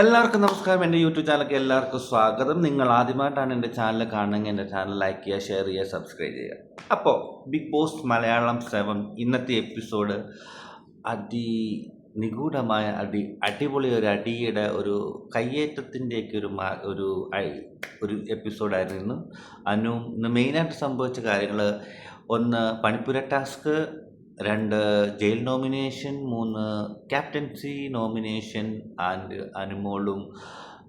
എല്ലാവർക്കും നമസ്കാരം. എന്റെ യൂട്യൂബ് ചാനലിലേക്ക് എല്ലാവർക്കും സ്വാഗതം. നിങ്ങൾ ആദ്യമായിട്ടാണ് എന്റെ ചാനൽ കാണുന്നെങ്കിൽ എന്റെ ചാനൽ ലൈക്ക് ചെയ്യുക ഷെയർ ചെയ്യുക സബ്സ്ക്രൈബ് ചെയ്യുക. അപ്പോൾ ബിഗ് ബോസ് മലയാളം സെവൻ ഇന്നത്തെ എപ്പിസോഡ് അതി നിഗൂഢമായ അടി അടിപൊളി ഒരു അടിയുടെ ഒരു കയ്യേറ്റത്തിന്റെയൊക്കെ ഒരു ഒരു ഒരു എപ്പിസോഡായിരുന്നു. അനു ഇന്ന് മെയിനായിട്ട് സംഭവിച്ച കാര്യങ്ങൾ ഒന്ന് പണിപ്പുര ടാസ്ക് രണ്ട് ജയിൽ നോമിനേഷൻ. മൂന്ന് ക്യാപ്റ്റൻസി നോമിനേഷൻ. ആൻഡ് അനുമോളും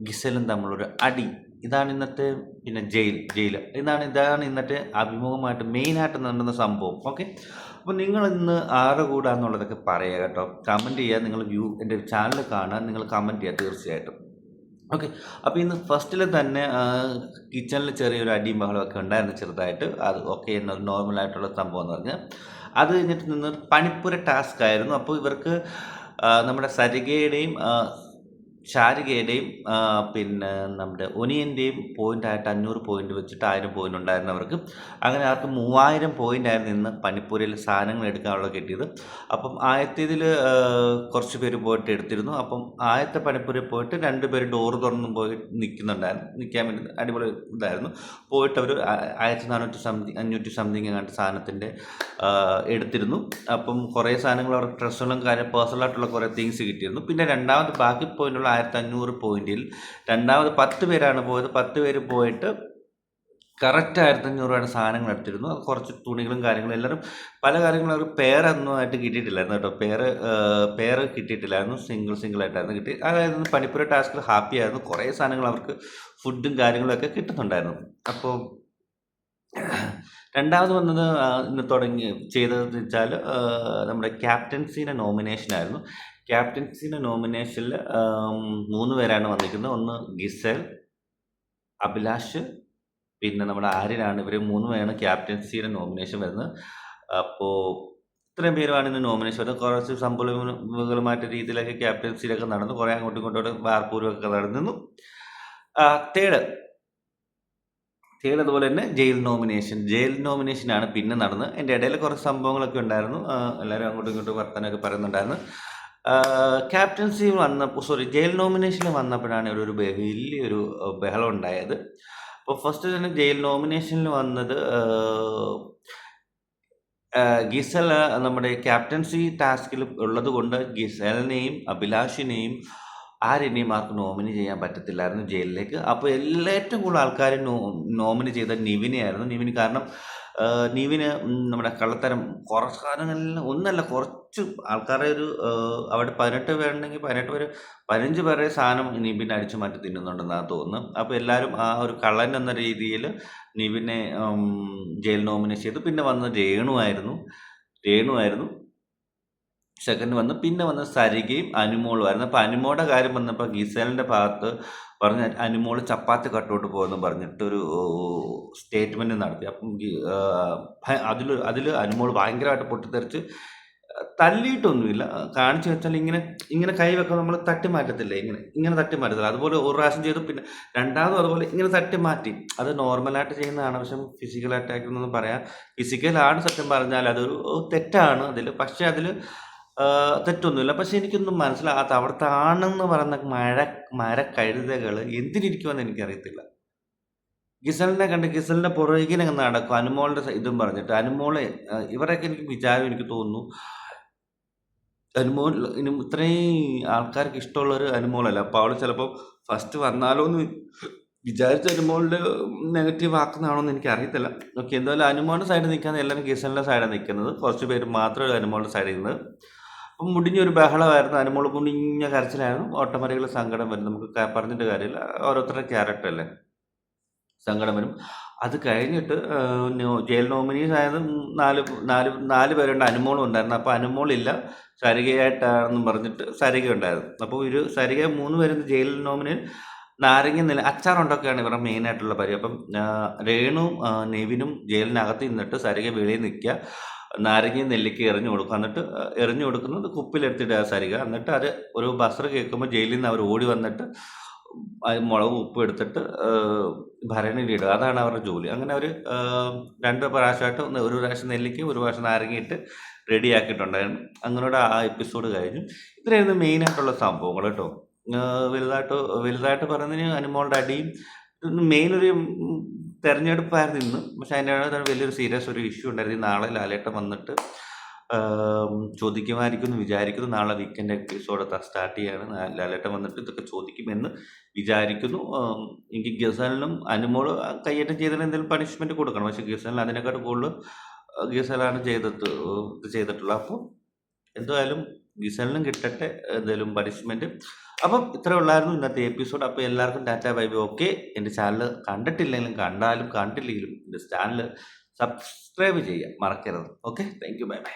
ഗിസലും തമ്മിലൊരു അടി. ഇതാണ് ഇന്നത്തെ പിന്നെ ജയിൽ ജയിൽ. ഇതാണ് ഇതാണ് ഇന്നത്തെ അഭിമുഖമായിട്ട് മെയിനായിട്ട് നടന്ന സംഭവം. ഓക്കെ? അപ്പോൾ നിങ്ങൾ ഇന്ന് ആറ് കൂടാന്നുള്ളതൊക്കെ പറയുക കേട്ടോ. കമന്റ് ചെയ്യുക. നിങ്ങൾ വ്യൂ എന്റെ ചാനൽ കാണാൻ നിങ്ങൾ കമന്റ് ചെയ്യുക തീർച്ചയായിട്ടും. ഓക്കെ. അപ്പോൾ ഇന്ന് ഫസ്റ്റിൽ തന്നെ കിച്ചണിൽ ചെറിയൊരു അടിയും ബഹളമൊക്കെ ഉണ്ടായിരുന്നു ചെറുതായിട്ട്. അത് ഓക്കെ നോർമലായിട്ടുള്ള സംഭവം എന്ന് പറഞ്ഞാൽ അത് കഴിഞ്ഞിട്ട് നിന്ന് പണിപ്പുര ടാസ്ക് ആയിരുന്നു. അപ്പോൾ ഇവർക്ക് നമ്മുടെ സരികയുടെയും ആ, ശാരികയുടെയും പിന്നെ നമ്മുടെ ഒനിയന്റെയും പോയിന്റ് ആയിട്ട് അഞ്ഞൂറ് പോയിന്റ് വെച്ചിട്ട് ആയിരം പോയിന്റ് ഉണ്ടായിരുന്നു അവർക്ക് അങ്ങനെ അവർക്ക് മൂവായിരം പോയിന്റ് ആയിരുന്നു ഇന്ന് പനിപ്പൂരിൽ സാധനങ്ങൾ എടുക്കാനുള്ള കിട്ടിയത്. അപ്പം ആയത്തേതിൽ കുറച്ച് പേര് പോയിട്ട് എടുത്തിരുന്നു. അപ്പം ആയത്തെ പനിപ്പൂരിൽ പോയിട്ട് രണ്ട് പേര് ഡോറ് തുറന്നു പോയി നിൽക്കുന്നുണ്ടായിരുന്നു. നിൽക്കാൻ വേണ്ടി അടിപൊളി ഇതായിരുന്നു. പോയിട്ട് അവർ ആയിരത്തി നാനൂറ്റി സംതിങ് അഞ്ഞൂറ്റി സംതിങ് എങ്ങാണ്ട് സാധനത്തിന്റെ എടുത്തിരുന്നു. അപ്പം കുറേ സാധനങ്ങൾ അവർക്ക് ഡ്രസ്സുകളും കാര്യം പേഴ്സണലായിട്ടുള്ള കുറേ തിങ്സ് കിട്ടിയിരുന്നു. പിന്നെ രണ്ടാമത് ബാക്കി പോയിന്റുള്ള ആയിരത്തി അഞ്ഞൂറ് പോയിന്റിൽ. രണ്ടാമത് പത്ത് പേരാണ് പോയത്. പത്ത് പേര് പോയിട്ട് കറക്റ്റ് ആയിരത്തി അഞ്ഞൂറ് സാധനങ്ങൾ എടുത്തിരുന്നു അത് കുറച്ച് തുണികളും കാര്യങ്ങളും എല്ലാവരും പല കാര്യങ്ങളും അവർ പേരൊന്നും ആയിട്ട് കിട്ടിയിട്ടില്ലായിരുന്നു കേട്ടോ. പേര് പേര് കിട്ടിയിട്ടില്ലായിരുന്നു. സിംഗിൾ സിംഗിൾ ആയിട്ടായിരുന്നു കിട്ടി. അതായത് പണിപ്പുര ടാസ്കിൽ ഹാപ്പി ആയിരുന്നു. കുറേ സാധനങ്ങൾ അവർക്ക് ഫുഡും കാര്യങ്ങളൊക്കെ കിട്ടുന്നുണ്ടായിരുന്നു. അപ്പോൾ രണ്ടാമത് വന്നത് ഇന്ന് തുടങ്ങി ചെയ്തതെന്ന് വെച്ചാൽ നമ്മുടെ ക്യാപ്റ്റൻസിന്റെ നോമിനേഷൻ ആയിരുന്നു. ക്യാപ്റ്റൻസിന്റെ നോമിനേഷനിൽ മൂന്ന് പേരാണ് വന്നിരിക്കുന്നത്. ഒന്ന് ഗിസൽ അഭിലാഷ് പിന്നെ നമ്മുടെ ആര്യനാണ് ഇവർ മൂന്ന് പേരാണ് ക്യാപ്റ്റൻസിയുടെ നോമിനേഷൻ വരുന്നത്. അപ്പോൾ ഇത്രയും പേരുമാണ് ഇന്ന് നോമിനേഷൻ വരുന്നത്. കുറച്ച് സംഭവങ്ങളുമായിട്ട് രീതിയിലൊക്കെ ക്യാപ്റ്റൻസിയിലൊക്കെ നടന്നു. കുറേ അങ്ങോട്ടും ഇങ്ങോട്ടും വാർപ്പൂരമൊക്കെ നടന്നിരുന്നു. തേർഡ് തേർഡ് അതുപോലെ തന്നെ ജയിൽ നോമിനേഷൻ ജയിൽ നോമിനേഷനാണ് പിന്നെ നടന്നത് എന്റെ ഇടയിൽ കുറച്ച് സംഭവങ്ങളൊക്കെ ഉണ്ടായിരുന്നു. എല്ലാവരും അങ്ങോട്ടും ഇങ്ങോട്ടും വർത്തനൊക്കെ പറയുന്നുണ്ടായിരുന്നു. ക്യാപ്റ്റൻസി വന്നപ്പോൾ സോറി ജയിൽ നോമിനേഷൻ വന്നപ്പോഴാണ് ഇവിടെ ഒരു വലിയൊരു ബഹളം ഉണ്ടായത്. അപ്പോൾ ഫസ്റ്റ് തന്നെ ജയിൽ നോമിനേഷനിൽ വന്നത് ഗിസൽ നമ്മുടെ ക്യാപ്റ്റൻസി ടാസ്കിൽ ഉള്ളത് കൊണ്ട് ഗിസലിനെയും അഭിലാഷിനെയും ആരെയും ആർക്ക് നോമിനി ചെയ്യാൻ പറ്റത്തില്ലായിരുന്നു ജയിലിലേക്ക്. അപ്പോൾ എല്ലാ ഏറ്റവും കൂടുതൽ ആൾക്കാർ നോമിനി ചെയ്ത നിവിനെയായിരുന്നു നിവിന് കാരണം നിവിന് നമ്മുടെ കള്ളത്തരം കുറച്ച് കാലങ്ങളിൽ ഒന്നല്ല കുറച്ച് ആൾക്കാരെ ഒരു അവിടെ പതിനെട്ട് പേരുണ്ടെങ്കിൽ പതിനെട്ട് പേര് പതിനഞ്ച് പേരെ സാധനം നിവിൻ അടിച്ചു മാറ്റി തിന്നുന്നുണ്ടെന്നാണ് തോന്നുന്നു. അപ്പോൾ എല്ലാവരും ആ ഒരു കള്ളൻ എന്ന രീതിയിൽ നിവിനെ ജയിൽ നോമിനേറ്റ് ചെയ്തു. പിന്നെ വന്നത് രേണു ആയിരുന്നു രേണു ആയിരുന്നു സെക്കൻഡ് വന്നു പിന്നെ വന്ന് സരികയും അനുമോളും ആയിരുന്നു. അപ്പോൾ അനുമോളുടെ കാര്യം വന്നപ്പോൾ ഗീസേലിന്റെ ഭാഗത്ത് പറഞ്ഞ അനുമോൾ ചപ്പാത്തി കട്ടോട്ട് പോകുമെന്ന് പറഞ്ഞിട്ടൊരു സ്റ്റേറ്റ്മെന്റ് നടത്തി. അപ്പം അതിൽ അതിൽ അനുമോൾ ഭയങ്കരമായിട്ട് പൊട്ടിത്തെറിച്ച് തല്ലിയിട്ടൊന്നുമില്ല കാണിച്ചു വെച്ചാൽ ഇങ്ങനെ ഇങ്ങനെ കൈ വെക്കാൻ നമ്മൾ തട്ടി മാറ്റത്തില്ലേ? ഇങ്ങനെ ഇങ്ങനെ തട്ടി മാറ്റത്തില്ല. അതുപോലെ ഒരു പ്രാവശ്യം ചെയ്തു പിന്നെ രണ്ടാമതും അതുപോലെ ഇങ്ങനെ തട്ടി മാറ്റി. അത് നോർമലായിട്ട് ചെയ്യുന്നതാണ്. പക്ഷെ ഫിസിക്കൽ അറ്റാക്ക് എന്നൊന്നും പറയാം ഫിസിക്കലാണ് സത്യം പറഞ്ഞാൽ അതൊരു തെറ്റാണ് അതിൽ പക്ഷേ അതിൽ തെറ്റൊന്നുമില്ല. പക്ഷെ എനിക്കൊന്നും മനസ്സിലാകാത്ത അവിടുത്തെ ആണെന്ന് പറയുന്ന മഴ മരക്കഴുതകൾ എന്തിനിരിക്കുമെന്ന് എനിക്കറിയത്തില്ല. ഗിസലിനെ കണ്ട് ഗിസലിന്റെ പുറകിനെ നടക്കും. അനുമോളുടെ ഇതും പറഞ്ഞിട്ട്. അനുമോളെ ഇവരൊക്കെ എനിക്ക് വിചാരം എനിക്ക് തോന്നുന്നു. അനുമോൾ ഇനി ഇത്രയും ആൾക്കാർക്ക് ഇഷ്ടമുള്ളൊരു അനുമോളല്ല. അപ്പോൾ അവൾ ചിലപ്പോൾ ഫസ്റ്റ് വന്നാലോ എന്ന് വിചാരിച്ച അനുമോളുടെ നെഗറ്റീവ് ആക്കുന്നതാണോ എന്ന് എനിക്ക് അറിയത്തില്ല ഓക്കെ എന്തായാലും അനുമോളുടെ സൈഡിൽ നിൽക്കാതെ എല്ലാവരും ഗിസലിന്റെ സൈഡിൽ നിൽക്കുന്നത്. കുറച്ച് പേര് മാത്രമേ അനുമോളുടെ സൈഡിൽ നിന്നത് അപ്പം മുടിഞ്ഞൊരു ബഹളമായിരുന്നു. അനുമോൾ കുഞ്ഞ കരച്ചിലായിരുന്നു. ഓട്ടോമാറ്റിക്കലി സങ്കടം വരും. നമുക്ക് പറഞ്ഞിട്ട് കാര്യമില്ല. ഓരോരുത്തരുടെ ക്യാരക്ടർ അല്ലേ? സങ്കടം വരും. അത് കഴിഞ്ഞിട്ട് ജയിൽ നോമിനീസ് ആയത് നാല് നാല് നാല് പേരുണ്ട്. അനുമോളും ഉണ്ടായിരുന്നു. അപ്പോൾ അനുമോളില്ല സരികയായിട്ടാണെന്ന് പറഞ്ഞിട്ട് സരിക ഉണ്ടായിരുന്നു. അപ്പോൾ ഒരു സരിക മൂന്ന് പേരും ജയിൽ നോമിനിയിൽ നാരങ്ങ നില അച്ചാറുണ്ടൊക്കെയാണ് ഇവരുടെ മെയിനായിട്ടുള്ള പരിപാടി. അപ്പം രേണു നെവിനും ജയിലിനകത്ത് നിന്നിട്ട് സരിക വെളിയിൽ നിൽക്കുക. നാരങ്ങയും നെല്ലിക്ക എറിഞ്ഞു കൊടുക്കും. എന്നിട്ട് എറിഞ്ഞു കൊടുക്കുന്നത് കുപ്പിലെടുത്തിട്ട് സരിക. എന്നിട്ട് അത് ഒരു ബസർ കേൾക്കുമ്പോൾ ജയിലിൽ നിന്ന് അവർ ഓടി വന്നിട്ട് മുളകും ഉപ്പും എടുത്തിട്ട് ഭരണിയിലിടുക അതാണ് അവരുടെ ജോലി. അങ്ങനെ അവർ രണ്ട് പ്രാവശ്യമായിട്ട് ഒരു പ്രാവശ്യം നെല്ലിക്ക ഒരു പ്രാവശ്യം നാരങ്ങയിട്ട് റെഡി ആക്കിയിട്ടുണ്ടായിരുന്നു അങ്ങനെയുടെ ആ എപ്പിസോഡ് കഴിഞ്ഞു. ഇത്രയായിരുന്നു മെയിനായിട്ടുള്ള സംഭവങ്ങൾ കേട്ടോ. വലുതായിട്ട് വലുതായിട്ട് പറയുന്നതിന് അനുമോളുടെ അടിയും മെയിൻ ഒരു തെരഞ്ഞെടുപ്പായിരുന്നു ഇന്ന്. പക്ഷെ അതിന്റെ വലിയൊരു സീരിയസ് ഒരു ഇഷ്യൂ ഉണ്ടായിരുന്നു. നാളെ ലാലേട്ടൻ വന്നിട്ട് ചോദിക്കുമായിരിക്കും എന്ന് വിചാരിക്കുന്നു. നാളെ വീക്കെൻഡ് എപ്പിസോഡ് സ്റ്റാർട്ട് ചെയ്യാണ്. ലാലേട്ട വന്നിട്ട് ഇതൊക്കെ ചോദിക്കുമെന്ന് വിചാരിക്കുന്നു. എനിക്ക് ഗസലിനും അനുമോൾ കയ്യേറ്റം ചെയ്തതിന് എന്തെങ്കിലും പണിഷ്മെന്റ് കൊടുക്കണം. പക്ഷേ ഗസലിന് അതിനെക്കാട്ട് കൂടുതൽ ഗസലാണ് ചെയ്തിട്ട് ചെയ്തിട്ടുള്ളത്. അപ്പോൾ എന്തായാലും ഗിസലിനും കിട്ടട്ടെ എന്തെങ്കിലും പണിഷ്മെന്റ് അപ്പം ഇത്രേ ഉള്ളായിരുന്നു ഇന്നത്തെ എപ്പിസോഡ് അപ്പോൾ എല്ലാവർക്കും ടാറ്റ ബൈ ബൈ ഓക്കെ എന്റെ ചാനൽ കണ്ടിട്ടില്ലെങ്കിലും കണ്ടാലും കണ്ടില്ലെങ്കിലും എന്റെ ചാനൽ സബ്സ്ക്രൈബ് ചെയ്യുക. മറക്കരുത്. Okay thank you bye bye